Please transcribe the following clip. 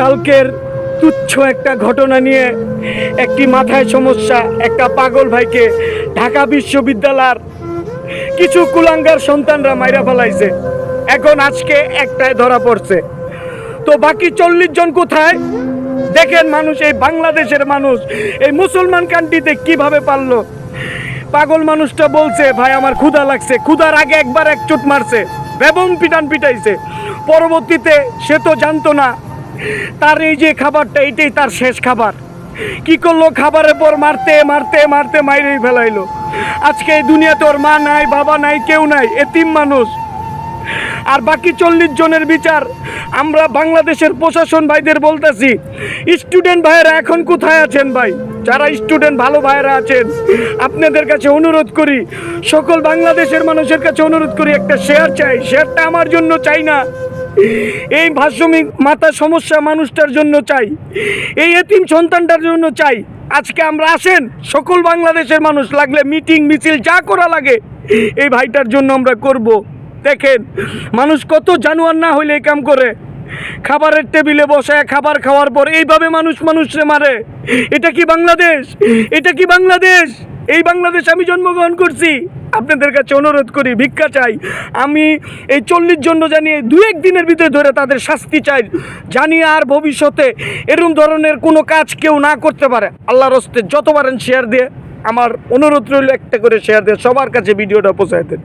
কালকের তুচ্ছ একটা ঘটনা নিয়ে একটি মাথায় সমস্যা, একটা পাগল ভাইকে ঢাকা বিশ্ববিদ্যালয়ের কিছু কুলাঙ্গার সন্তানরা মাইরা ফেলাইছে। এখন আজকে একটাই ধরা পড়ছে। তো বাকি চল্লিশ জন কোথায়? দেখেন মানুষ, এই বাংলাদেশের মানুষ, এই মুসলমান কান্ট্রিতে কীভাবে পারল? পাগল মানুষটা বলছে, ভাই, আমার ক্ষুধা লাগছে। ক্ষুধার আগে একবার এক চুট মারছে বেবন পিটান পিটাইছে। পরবর্তীতে সে তো জানতো না তার এই যে খাবারটা, এটাই তার শেষ খাবার। কি করল? খাবারের পর মারতে মারতে মারতে মাইরেই ফেলাইলো। আজকে এই দুনিয়াতে ওর মা নাই, বাবা নাই, কেউ নাই, এতিম মানুষ। আর বাকি চল্লিশ জনের বিচার, আমরা বাংলাদেশের প্রশাসন ভাইদের বলতেছি, স্টুডেন্ট ভাইয়েরা এখন কোথায় আছেন ভাই? যারা স্টুডেন্ট, ভালো ভাইয়েরা আছেন, আপনাদের কাছে অনুরোধ করি, সকল বাংলাদেশের মানুষের কাছে অনুরোধ করি, একটা শেয়ার চাই। শেয়ারটা আমার জন্য চাই না। এই ভাষ্যমিক মাথা সমস্যা মানুষটার জন্য চাই। এই এতিম সন্তানটার জন্য চাই। আজকে আমরা আসেন, সকল বাংলাদেশের মানুষ লাগলে মিটিং, মিছিল, যা করা লাগে, এই ভাইটার জন্য আমরা করব। দেখেন, মানুষ কত জানোয়ার না হইলে এই কাম করে। খাবারের টেবিলে বসে খাবার খাওয়ার পর এইভাবে মানুষ মানুষরে মারে। এটা কি বাংলাদেশ? এটা কি বাংলাদেশ? এই বাংলাদেশ আমি জন্মগ্রহণ করছি। আপনাদের কাছে অনুরোধ করি, ভিক্ষা চাই। আমি এই চল্লিশ জন্য জানিয়ে দু এক দিনের ভিতরে ধরে তাদের শাস্তি চাই। জানি আর ভবিষ্যতে এরম ধরনের কোনো কাজ কেউ না করতে পারে। আল্লাহ হস্তে যত পারেন শেয়ার দিয়ে, আমার অনুরোধ রইল একটা করে শেয়ার দিয়ে সবার কাছে ভিডিওটা পৌঁছায় দেন।